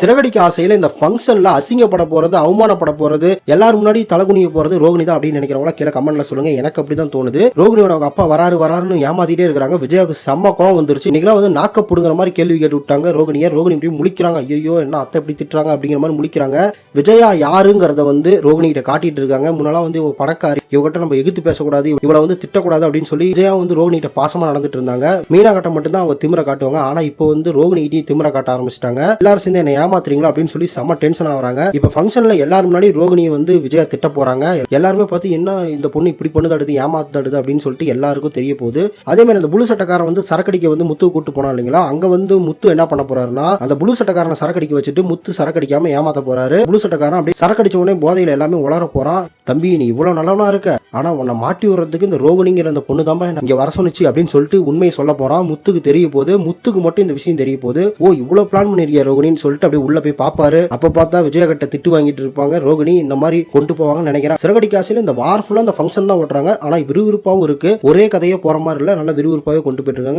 சிறகடிக்க ஆசையில இந்த ஃபங்க்ஷன்ல அசிங்கப்பட போறது அவமானப்பட போறது எல்லாரும் முன்னாடி தலகுனிய போறது ரோகிணி தான் அப்படின்னு நினைக்கிறவங்களா கீழே கமெண்ட்ல சொல்லுங்க. எனக்கு அப்படிதான் தோணுது. ரோகிணியோட அவங்க அப்பா வராரு வராருன்னு ஏமாத்திட்டே இருக்காங்க விஜயாவுக்கு செம்ம கோவம் வந்துருச்சு. நீங்களா வந்து நாக்க புடுங்குற மாதிரி கேள்வி கேட்டு விட்டாங்க ரோகிணியை. ரோகிணி இப்படி முழிக்கிறாங்க. ஐயோ என்ன அத்தை இப்படி திட்டுறாங்க அப்படிங்கிற மாதிரி முழிக்கிறாங்க. விஜயா யாருங்கிறத வந்து ரோகிணி கிட்ட காட்டிட்டு இருக்காங்க. முன்னெல்லாம் வந்து இவ பணக்காரி. இவகிட்ட நம்ம எகுத்து பேசக்கூடாது. இவளை வந்து திட்டக்கூடாது அப்படின்னு சொல்லி விஜயா வந்து ரோகிணி கிட்ட பாசமா நடந்துட்டு இருந்தாங்க. மீனா கட்ட மட்டும் தான் அவங்க திமிர காட்டுவாங்க. ஆனா இப்போ வந்து ரோகிணி கிட்டே திமிர காட்ட ஆரம்பிச்சிட்டாங்க. எல்லாரும் சேர்ந்து என்ன ஏமாத்துறீங்களா அப்படின்னு சொல்லி செம்ம டென்ஷன் ஆகுறாங்க. இப்போ ஃபங்க்ஷனில் எல்லாரும் முன்னாடி ரோகிணியை வந்து விஜயா திட்ட போகிறாங்க எல்லாருமே பார்த்து என்ன இந்த பொண்ணு இப்படி பொண்ணு தடுது ஏமாத்து தடுது அப்படின்னு சொல்லிட்டு எல்லாருக்கும் தெரிய போகுது. அதே மாதிரி அந்த புழு சட்டக்காரன் வந்து சரக்கடிக்க வந்து முத்து கூட்டு போனா இல்லைங்களா? அங்கே வந்து முத்து என்ன பண்ண போறாருன்னா அந்த புழு சட்டக்காரனை சரக்கடிக்க வச்சுட்டு முத்து சரக்கடிக்காம ஏமாத்த போறாரு. புழு சட்டக்காரன் அப்படியே சரக்கடிச்ச உடனே போதையில் எல்லாமே உளர போறான். தம்பி நீ இவ்வளவு நல்லவனா இருக்க. ஆனா உன்னை மாட்டி விடுறதுக்கு இந்த ரோகிணிங்கிற அந்த பொண்ணு தான் இங்க வர சொன்னிச்சு அப்படின்னு சொல்லிட்டு உண்மையை சொல்ல போறான். முத்துக்கு தெரிய போது முத்துக்கு மட்டும் இந்த விஷயம் தெரிய போது ஓ இவ்வளவு பிளான் பண்ணிருக்கியா ரோகிணின்னு சொல்லிட்டு அப்படியே உள்ள போய் பாப்பாரு. அப்ப பார்த்தா விஜயகட்ட திட்டு வாங்கிட்டு இருப்பாங்க. ரோகிணி இந்த மாதிரி கொண்டு போவாங்கன்னு நினைக்கிறேன். சிறகடி காசில இந்த வார் ஃபுல்லா அந்த ஃபங்க்ஷன் தான் ஓட்டுறாங்க. ஆனா விறுவிறுப்பாகவும் இருக்கு. ஒரே கதையே போற மாதிரி இல்ல. நல்லா விறுவிறுப்பாவே கொண்டு போயிட்டு இருக்காங்க.